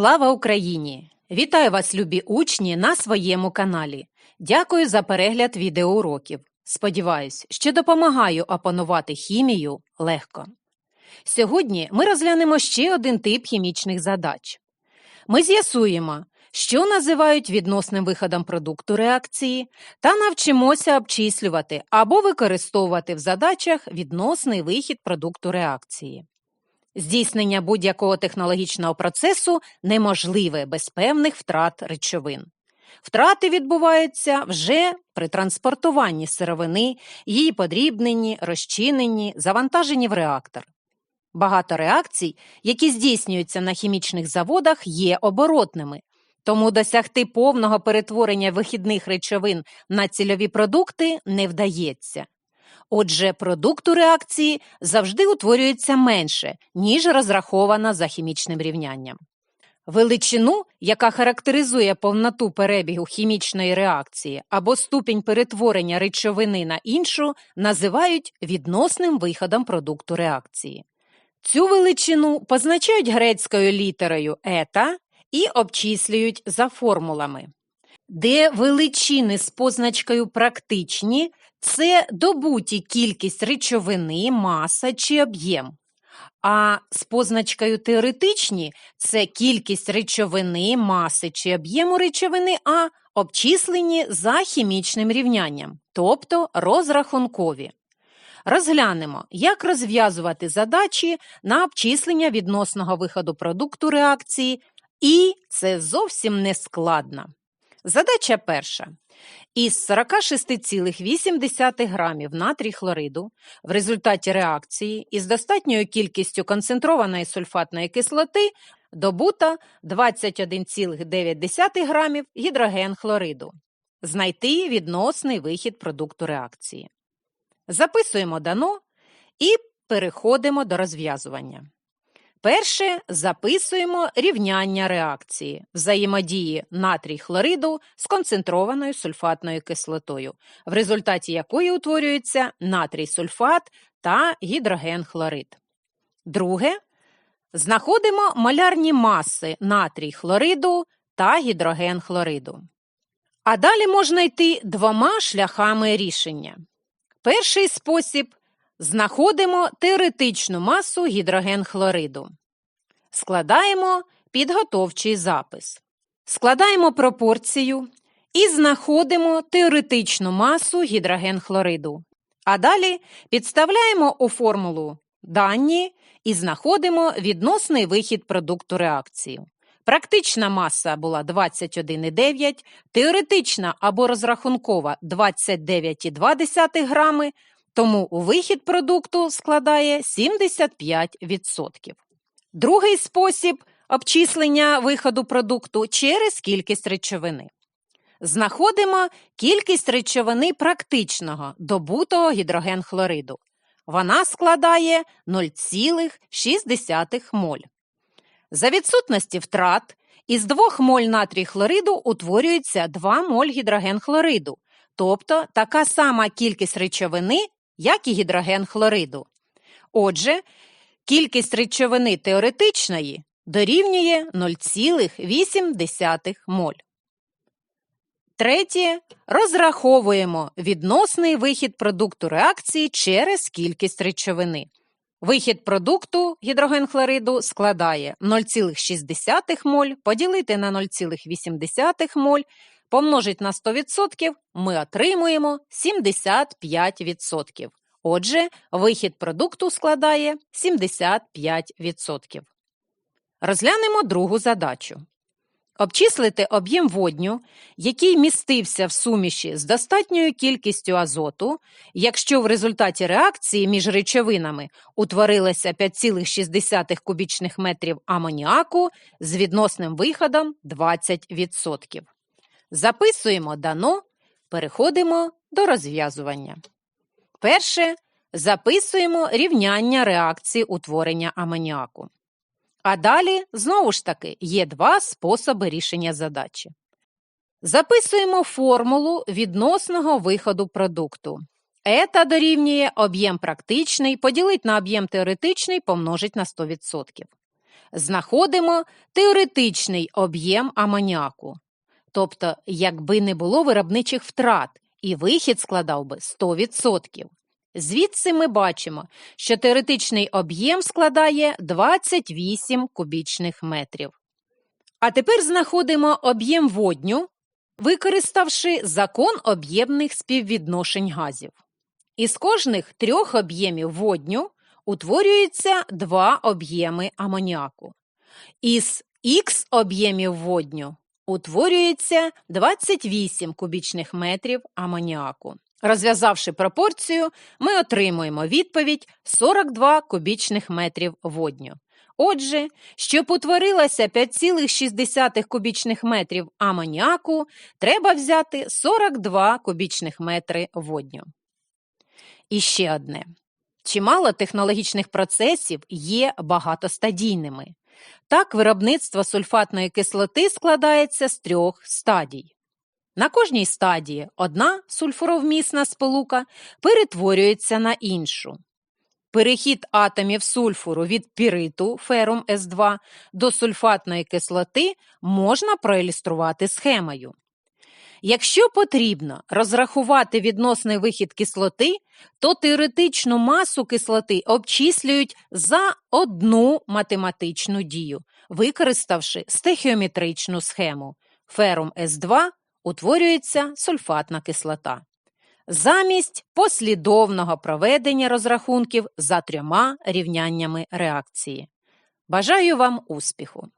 Слава Україні! Вітаю вас, любі учні, на своєму каналі. Дякую за перегляд відеоуроків. Сподіваюсь, що допомагаю опанувати хімію легко. Сьогодні ми розглянемо ще один тип хімічних задач. Ми з'ясуємо, що називають відносним виходом продукту реакції, та навчимося обчислювати або використовувати в задачах відносний вихід продукту реакції. Здійснення будь-якого технологічного процесу неможливе без певних втрат речовин. Втрати відбуваються вже при транспортуванні сировини, її подрібненні, розчиненні, завантаженні в реактор. Багато реакцій, які здійснюються на хімічних заводах, є оборотними, тому досягти повного перетворення вихідних речовин на цільові продукти не вдається. Отже, продукту реакції завжди утворюється менше, ніж розрахована за хімічним рівнянням. Величину, яка характеризує повноту перебігу хімічної реакції або ступінь перетворення речовини на іншу, називають відносним виходом продукту реакції. Цю величину позначають грецькою літерою ета і обчислюють за формулами. Де величини з позначкою практичні це добуті кількість речовини, маса чи об'єм. А з позначкою теоретичні це кількість речовини, маси чи об'єму речовини, а обчислені за хімічним рівнянням, тобто розрахункові. Розглянемо, як розв'язувати задачі на обчислення відносного виходу продукту реакції, і це зовсім не складно. Задача перша. Із 46,8 грамів натрій хлориду в результаті реакції із достатньою кількістю концентрованої сульфатної кислоти добуто 21,9 грамів гідроген хлориду. Знайти відносний вихід продукту реакції. Записуємо дано і переходимо до розв'язування. Перше записуємо рівняння реакції взаємодії натрій хлориду з концентрованою сульфатною кислотою, в результаті якої утворюється натрій сульфат та гідроген хлорид. Друге знаходимо малярні маси натрій хлориду та гідроген хлориду. А далі можна йти двома шляхами рішення. Перший спосіб знаходимо теоретичну масу гідроген хлориду. Складаємо підготовчий запис. Складаємо пропорцію і знаходимо теоретичну масу гідроген хлориду. А далі підставляємо у формулу дані і знаходимо відносний вихід продукту реакції. Практична маса була 21,9, теоретична або розрахункова 29,2 грами, тому вихід продукту складає 75%. Другий спосіб обчислення виходу продукту через кількість речовини. Знаходимо кількість речовини практичного добутого гідрогенхлориду. Вона складає 0,6 моль. За відсутності втрат із 2 моль натрій хлориду утворюється 2 моль гідрогенхлориду, тобто така сама кількість речовини, як і гідроген хлориду. Отже, кількість речовини теоретичної дорівнює 0,8 моль. Третє. Розраховуємо відносний вихід продукту реакції через кількість речовини. Вихід продукту гідрогенхлориду складає 0,6 моль поділити на 0,8 моль, помножить на 100%, ми отримуємо 75%. Отже, вихід продукту складає 75%. Розглянемо другу задачу. Обчислити об'єм водню, який містився в суміші з достатньою кількістю азоту, якщо в результаті реакції між речовинами утворилося 5,6 кубічних метрів амоніаку з відносним виходом 20%. Записуємо дано, переходимо до розв'язування. Перше записуємо рівняння реакції утворення амоніаку. А далі, знову ж таки, є два способи рішення задачі. Записуємо формулу відносного виходу продукту. Ета дорівнює об'єм практичний, поділить на об'єм теоретичний, помножить на 100%. Знаходимо теоретичний об'єм амоніаку. Тобто, якби не було виробничих втрат, і вихід складав би 100%. Звідси ми бачимо, що теоретичний об'єм складає 28 кубічних метрів. А тепер знаходимо об'єм водню, використавши закон об'ємних співвідношень газів. Із кожних трьох об'ємів водню утворюється два об'єми амоніаку. Із х об'ємів водню утворюється 28 кубічних метрів амоніаку. Розв'язавши пропорцію, ми отримуємо відповідь 42 кубічних метрів водню. Отже, щоб утворилося 5,6 кубічних метрів амоніаку, треба взяти 42 кубічних метри водню. І ще одне. Чимало технологічних процесів є багатостадійними. Так, виробництво сульфатної кислоти складається з трьох стадій. На кожній стадії одна сульфуровмісна сполука перетворюється на іншу. Перехід атомів сульфуру від піриту ферум С2 до сульфатної кислоти можна проілюструвати схемою. Якщо потрібно розрахувати відносний вихід кислоти, то теоретичну масу кислоти обчислюють за одну математичну дію, використавши стехіометричну схему. Ферум С2 утворюється сульфатна кислота. Замість послідовного проведення розрахунків за трьома рівняннями реакції. Бажаю вам успіху!